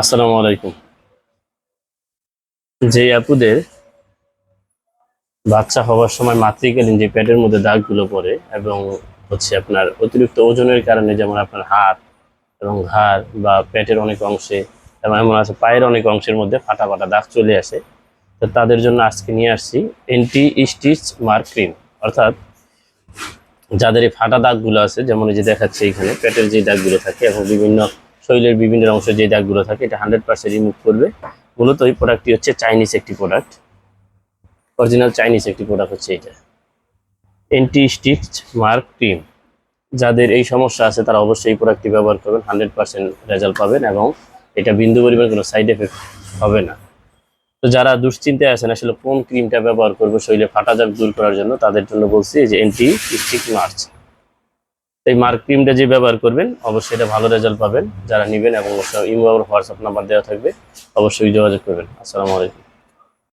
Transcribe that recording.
আসসালামু আলাইকুম। যে আপুদের বাচ্চা হওয়ার সময় মাতৃকালীন যে পেটের মধ্যে দাগগুলো পড়ে এবং হচ্ছে আপনার অতিরিক্ত ওজনের কারণে যেমন আপনার হাত এবং ঘাড় বা পেটের অনেক অংশে এবং এমন আছে পায়ের অনেক অংশের মধ্যে ফাটা ফাটা দাগ চলে আসে, তো তাদের জন্য আজকে নিয়ে আসছি এন্টি স্টিচ মার্ক ক্রিম অর্থাৎ যাদের এই ফাটা দাগগুলো আছে, যেমন এই যে দেখাচ্ছে এখানে, পেটের যে দাগগুলো থাকে এবং বিভিন্ন শরীরের বিভিন্ন অংশে যে দাগগুলো থাকে, এটা হান্ড্রেড পার্সেন্ট রিমুভ করবে। মূলত এই প্রোডাক্টটি হচ্ছে চাইনিজ একটি প্রোডাক্ট অরিজিনাল চাইনিজ একটি প্রোডাক্ট হচ্ছে এটা। এন্টি স্টিচ মার্ক ক্রিম যাদের এই সমস্যা আছে, তারা অবশ্যই এই প্রোডাক্টটি ব্যবহার করবেন। হান্ড্রেড পার্সেন্ট রেজাল্ট পাবেন এবং এটা বিন্দু পরিমাণ কোনো সাইড এফেক্ট হবে না। তো যারা দুশ্চিন্তায় আছেন, আসলে কোন ক্রিমটা ব্যবহার করব শরীরে ফাটা দাগ দূর করার জন্য, তাদের জন্য বলছি যে এন্টি স্টিক মার্চ এই মার্ক ক্রিমটা যে ব্যবহার করবেন, অবশ্যই এটা ভালো রেজাল্ট পাবেন। যারা নেবেন এবং ইমো আমার হোয়াটসঅ্যাপ নাম্বার দেওয়া থাকবে, অবশ্যই যোগাযোগ করবেন। আসসালামু আলাইকুম।